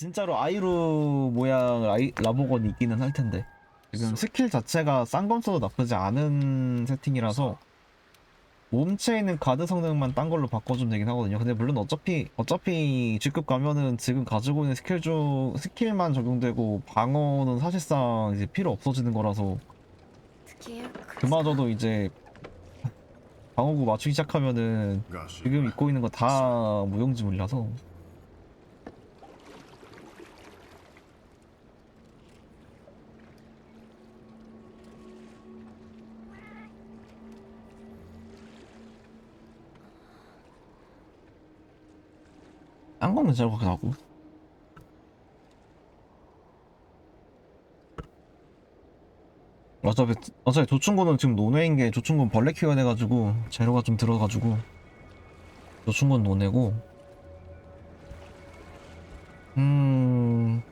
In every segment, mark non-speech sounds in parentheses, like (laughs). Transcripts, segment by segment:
진짜로 아이루 모양 아이, 라보건이 있기는 할 텐데. 지금 스킬 자체가 싼검 써도 나쁘지 않은 세팅이라서 몸체에 있는 가드 성능만 딴 걸로 바꿔주면 되긴 하거든요. 근데 물론 어차피 어차피 G급 가면은 지금 가지고 있는 스킬 중 스킬만 적용되고 방어는 사실상 이제 필요 없어지는 거라서 그마저도 이제 방어구 맞추기 시작하면은 지금 입고 있는 거 다 무용지물이라서 딴 거는 잘 하고 어차피 어차피 조충고는 지금 논외인 게 조충고는 벌레 키워야 돼가지고 재료가 좀 들어가지고 조충고는 논외고 음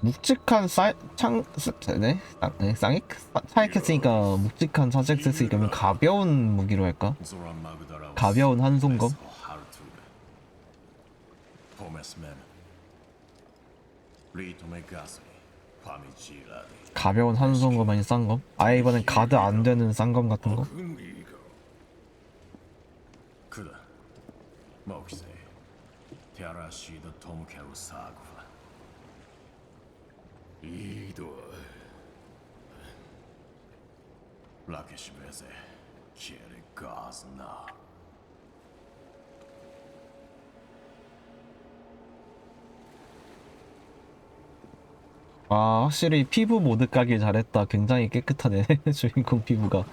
묵직한 쌀, 창, 스- 네? 쌍, 네? 쌍익? 차익 했으니까 묵직한 사색 했으니까 가벼운 무기로 할까? 가벼운 한손검? 가벼운 한손검만이 싼검? 아예 이번엔 가드 안 되는 싼검 같은 거? 그다. 먹세. 테라시드 톰캐로 사고라. 이도. 라케시베세 키에르 가스나. 아 확실히 피부 모드 까길 잘했다. 굉장히 깨끗하네. (laughs) 주인공 피부가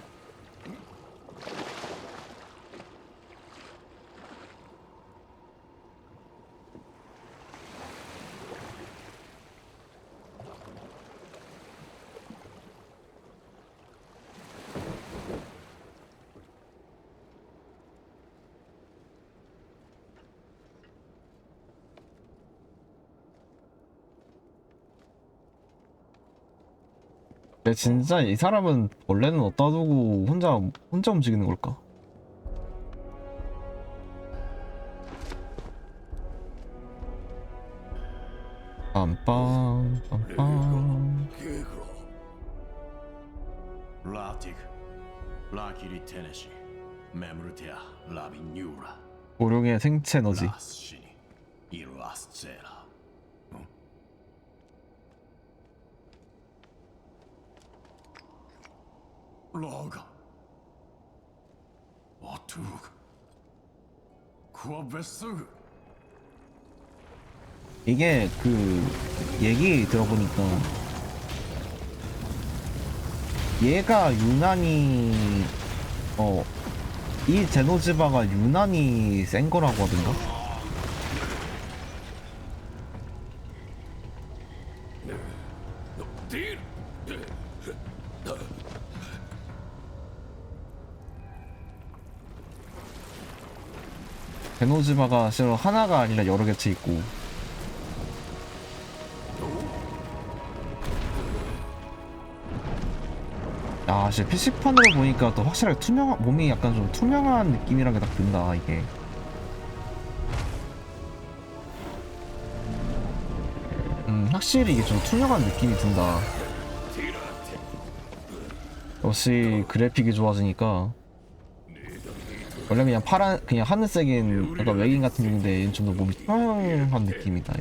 근데 진짜 이 사람은 원래는 어디다 두고 혼자 혼자 움직이는 걸까? 빰빰 빰빰. 라틱 라키리 테네시 메무르테아 라비 뉴라. 고룡의 생체 에너지. logo. 어투그. 그와 베스그. 이게 그 얘기 들어보니까 얘가 유난히 어 이 제노지바가 유난히 센 거라고 하던가? 제노지바가 실로 하나가 아니라 여러 개체 있고 아, 진짜 PC판으로 보니까 또 확실하게 투명한, 몸이 약간 좀 투명한 느낌이란 게 딱 든다, 이게. 음, 확실히 이게 좀 투명한 느낌이 든다. 역시 그래픽이 좋아지니까. 원래 그냥 파란, 그냥 하늘색인 약간 외계인 같은 경우인데 얘는 좀 더 몸이 투명한 느낌이다.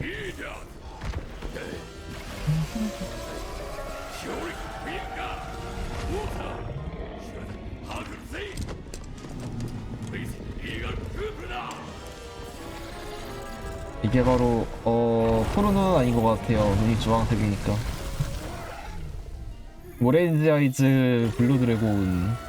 이게 바로 어 포르노는 아닌 것 같아요. 눈이 주황색이니까. 오렌지 아이즈 블루 드래곤.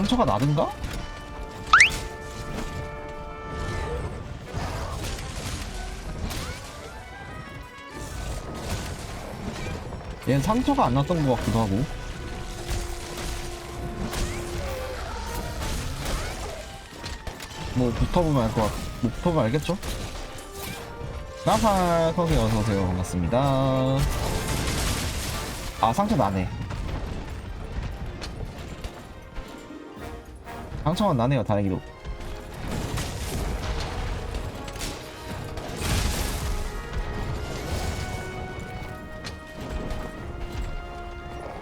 상처가 나든가? 얘는 상처가 안 났던 것 같기도 하고 뭐 붙어보면 알 것 같... 뭐 붙어보면 알겠죠? 나팔 거기 어서오세요 반갑습니다 아 상처 나네 상처가 나네요 다행히도.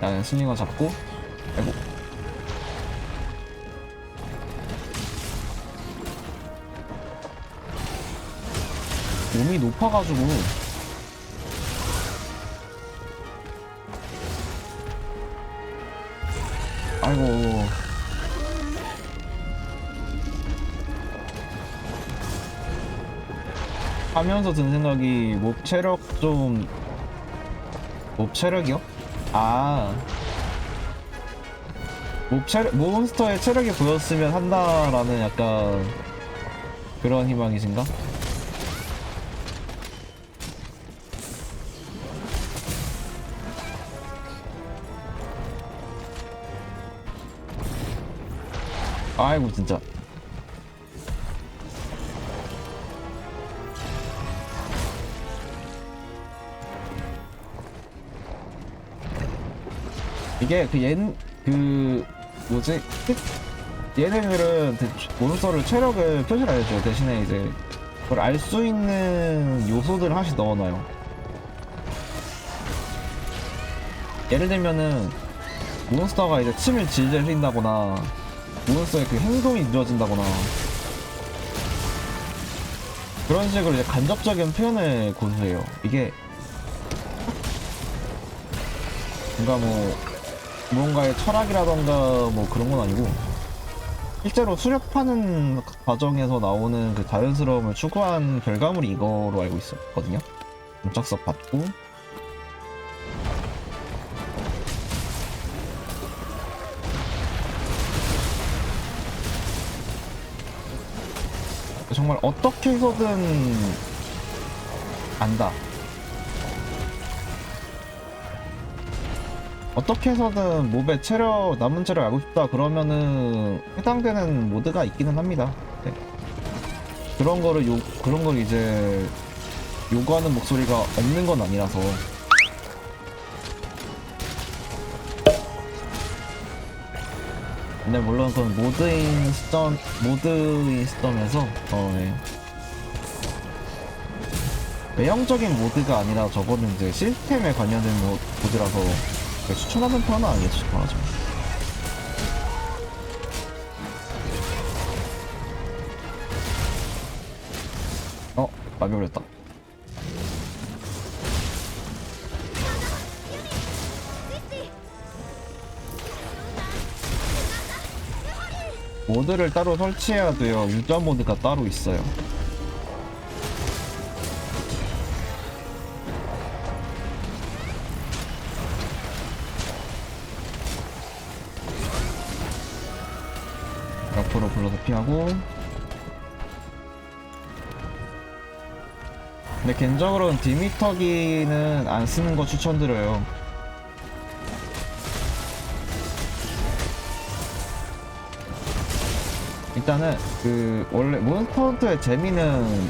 나는 스닝어 잡고 아이고. 몸이 높아가지고. 아이고 하면서 든 생각이 몹 체력 좀 몹 체력이요? 아. 몹 체력, 몬스터의 체력이 보였으면 한다라는 약간 그런 희망이신가? 아이고 진짜 이게 그 얘는 그 뭐지? 얘네들은 대- 몬스터를 체력을 표시를 안 해줘요. 대신에 이제 그걸 알 수 있는 요소들을 하나씩 넣어놔요. 예를 들면은 몬스터가 이제 침을 질질 흘린다거나 몬스터의 그 행동이 늦어진다거나 그런 식으로 이제 간접적인 표현을 고수해요. 이게 뭔가 뭐 무언가의 철학이라던가 뭐 그런 건 아니고 실제로 수렵하는 과정에서 나오는 그 자연스러움을 추구한 결과물이 이거로 알고 있었거든요. 인적석 받고 정말 어떻게 해서든 안다. 어떻게 해서든 몹의 체력 남은 체력 알고 싶다 그러면은 해당되는 모드가 있기는 합니다. 네. 그런 거를 요 그런 걸 이제 요구하는 목소리가 없는 건 아니라서 근데 물론 그건 모드인 시점 모드인 시점에서 어 네. 외형적인 모드가 아니라 저거는 이제 시스템에 관련된 모- 모드라서 네, 추천하는 편은 아니겠죠, 추천하죠. 어, 마비 올렸다. 모드를 따로 설치해야 돼요. 유저 모드가 따로 있어요. 옆으로 불러서 피하고. 근데 개인적으로는 디미터기는 안 쓰는 거 추천드려요. 일단은 그 원래 몬스터 헌터의 재미는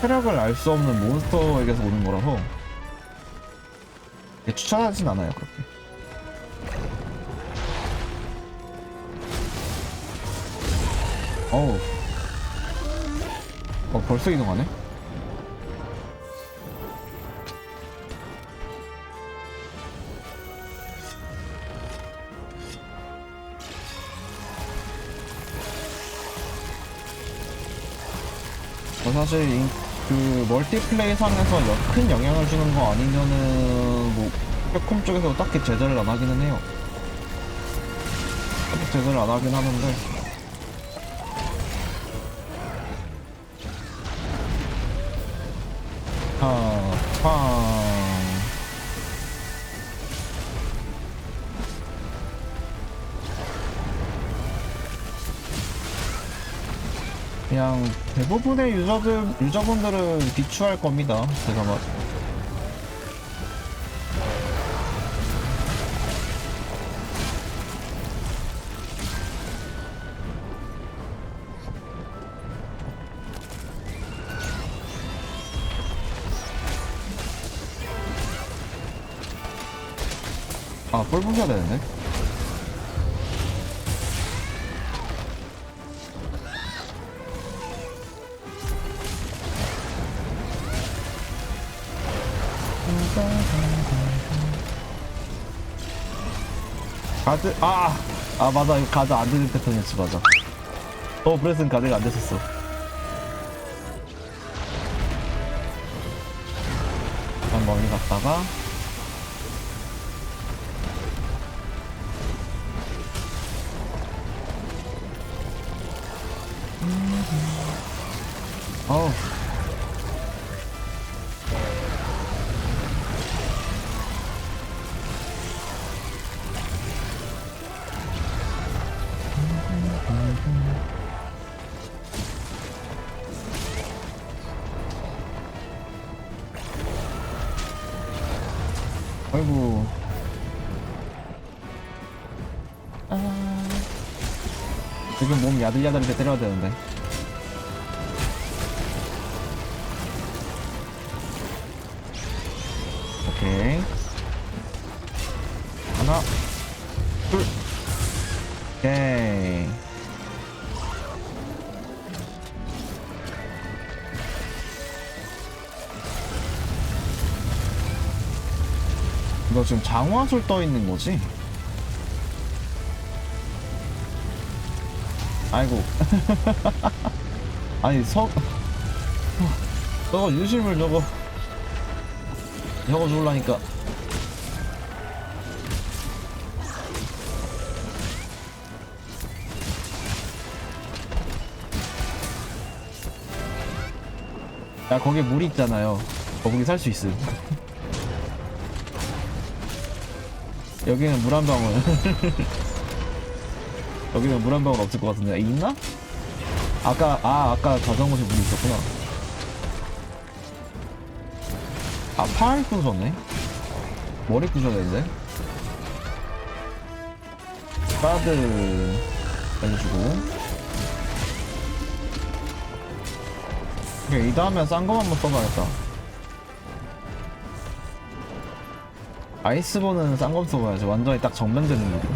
체력을 알 수 없는 몬스터에게서 오는 거라서 추천하진 않아요 그렇게 어우. 어, 벌써 이동하네? 어, 사실, 이- 그, 멀티플레이 상에서 여- 큰 영향을 주는 거 아니면은, 뭐, 캡콤 쪽에서 딱히 제재를 안 하기는 해요. 제재를 안 하긴 하는데, 그냥 대부분의 유저들, 유저분들은 비추할 겁니다. 제가 막. 아, 볼 부셔야 되는데? 가드 아! 아 맞아. 이거 가드 안 되는 패턴이었지 맞아. 어 브레스는 가드가 안 됐었어. 일단 멀리 갔다가. 어 지금 몸 야들야들하게 때려야 되는데. 오케이. 하나 둘. 오케이. 이거 지금 장화술 떠 있는 거지? 아이고. (laughs) 아니 서 (laughs) 저거 유실물 저거. 저거 주울라니까. 야 거기에 물 있잖아요. 거북이 살 수 있음. (laughs) 여기는 물 한 방울 여기는 물 한 방울 없을 것 같은데. 있나? 아까 아 아까 자전거실 물이 있었구나. 아 팔 부셨네? 머리 부셔야 되는데? 카드 알려주고. 오케이 이 다음에 싼거 한번 써봐야겠다. 아이스본은 싼거 써봐야지. 완전히 딱 정면되는 느낌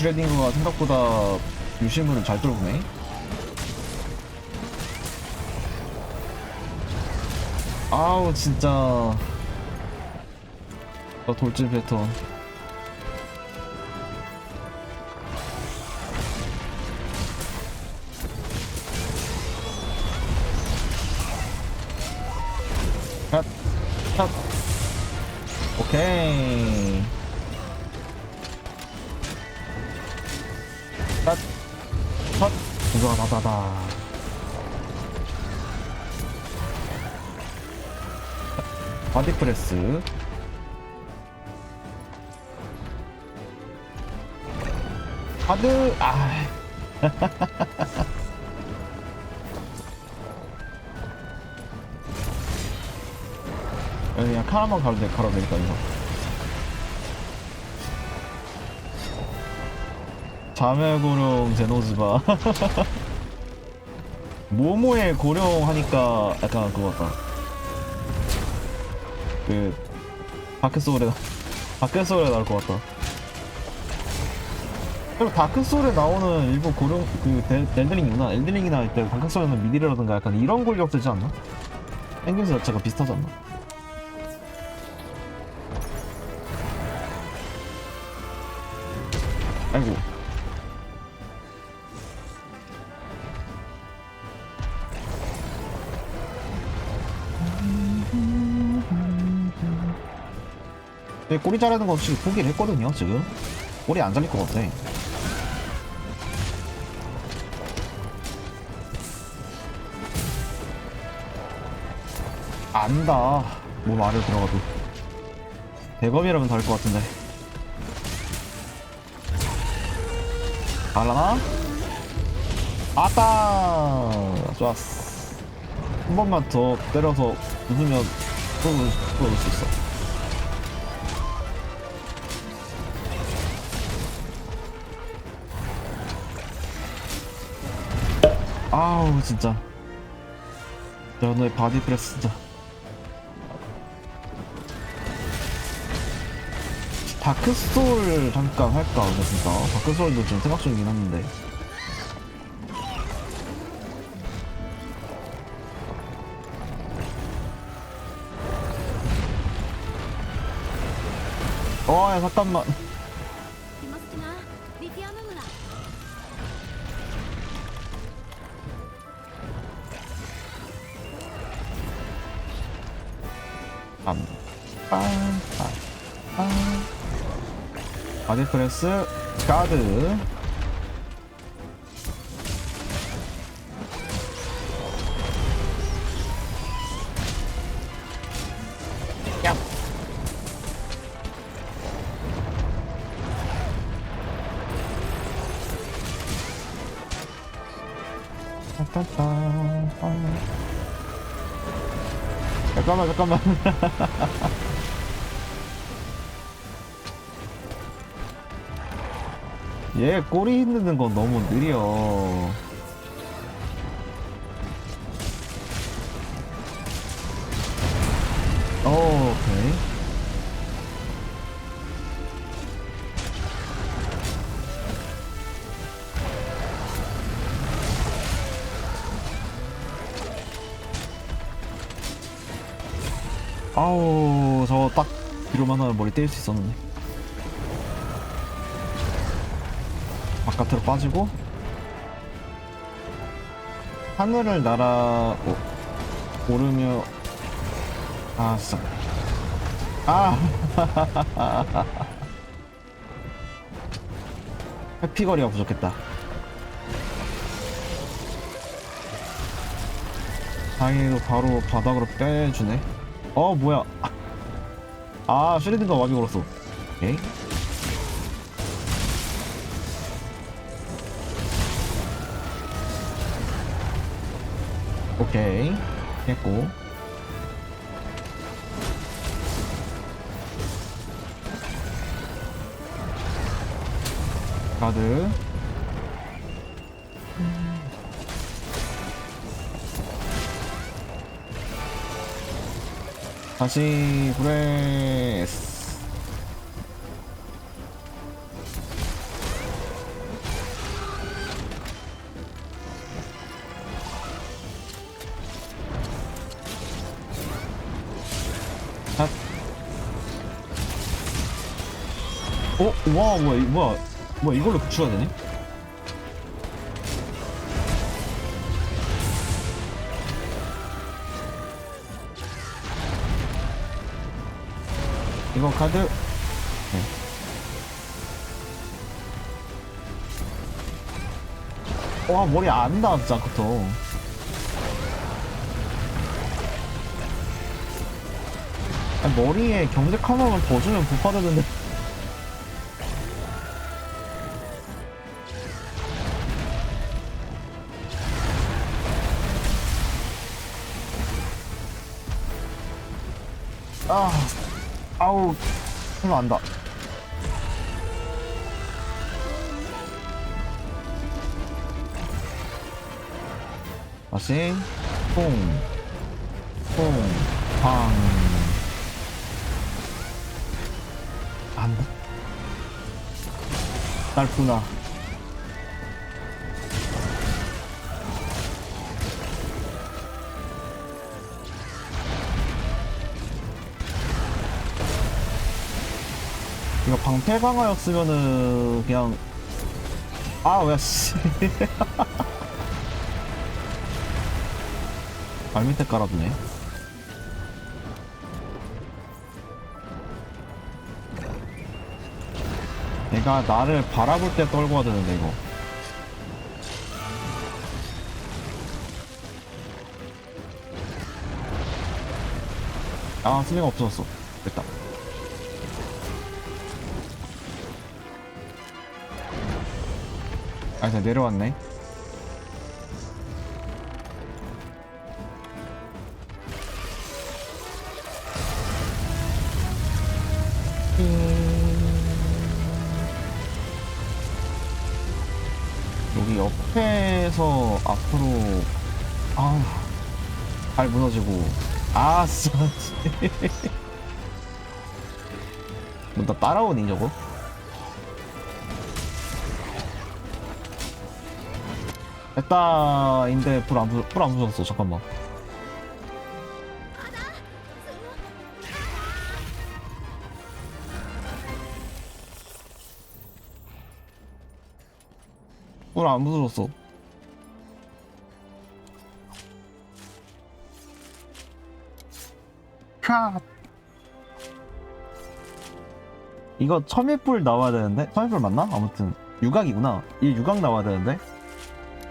슈레딩거가 생각보다 유실물을 잘 뚫고네 아우 진짜 저 돌진 패턴 컷! 컷! 오케이 우다다다다 바디 프레스. 카드 아. 여기 (laughs) 그냥 칼 한번 가로 가로 되니까 이거 자매고룡 제노즈바 (laughs) 모모의 고룡 하니까 약간 그거 같다 그 다크소울에 다크소울에 나올 것 같다 그리고 다크소울에 나오는 일부 고룡 그 델- 엘드링이구나 엘드링이나 할때 다크소울에는 미디라든가 약간 이런 골격 되지 않나? 생김새 자체가 비슷하지 않나? 근데 꼬리 자르는 거 지금 포기를 했거든요 지금. 꼬리 안 잘릴 것 같아. 안다. 몸 아래 들어가도. 대검이라면 닿을 것 같은데. 갈라나? 아따! 좋았어. 한 번만 더 때려서 웃으면 또 웃을 수 있어 아우 진짜. 연우의 바디 프레스 진짜. 다크소울 잠깐 할까 근데 진짜. 다크소울도 좀 생각 중이긴 한데. 어야 잠깐만 빰. 바디 프레스 가드 야. 잠깐만 잠깐만 (laughs) 얘 꼬리 흔드는 건 너무 느려. 어, 오케이. 아우 저거 딱 뒤로만 하면 머리 떼일 수 있었는데 바깥으로 빠지고 하늘을 날아 오, 오르며 아 진짜 아 (laughs) 부족했다. 다행히도 바로 바닥으로 빼주네. 어 뭐야. 아 슈리드가 와비 걸었어. 오케이 오케이. 했고. 가드 다시 브레스 핫. 어? 와 뭐야 이- 뭐야 뭐야 이걸로 구출해야 되네? 이거 카드 네. 와 머리 안 닿았지 아까부 아니, 머리에 경색 하나만 더 주면 부파되는데. 아 아우 별로 안다. 다시 퐁퐁팡 안다 딸구나. 이거 방패 강화였으면은 그냥 아 뭐야 씨. (laughs) 발 밑에 깔아두네 얘가 나를 바라볼 때 떨고 와야 되는데 이거. 아 수리가 없어졌어. 됐다. 아 이제 내려왔네. 여 옆에서 앞으로 아우 발 무너지고. 아 (laughs) 진짜. 뭐나 따라오니 저거? 됐다 인데 불안 부, 불안 붙었어. 잠깐만 불안 붙었어. 캬 이거 첨예불 나와야 되는데? 첨예불 맞나? 아무튼 유각이구나. 이 유각 나와야 되는데?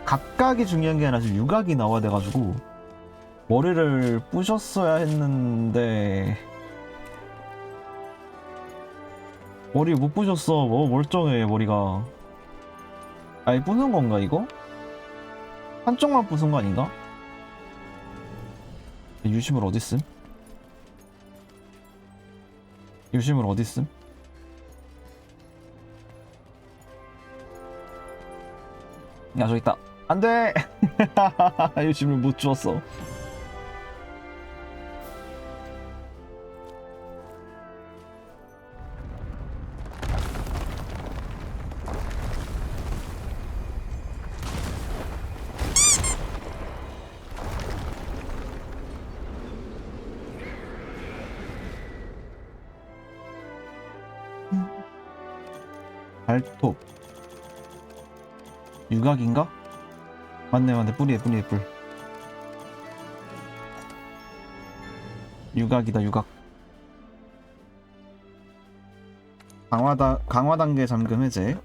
각각이 중요한 게 아니라 지금 유각이 나와야 돼가지고 머리를 부셨어야 했는데 머리 못 부셨어. 뭐 멀쩡해 머리가 아니 부순 건가 이거? 한쪽만 부순 거 아닌가? 유심을 어딨음? 유심을 어딨음? 야 저기 있다 안돼 (laughs) 유심을 못 주었어 유각인가? 맞네 맞네. 뿌리에 뿌리에 뿔 유각이다 유각. 강화 다, 강화 단계 잠금 해제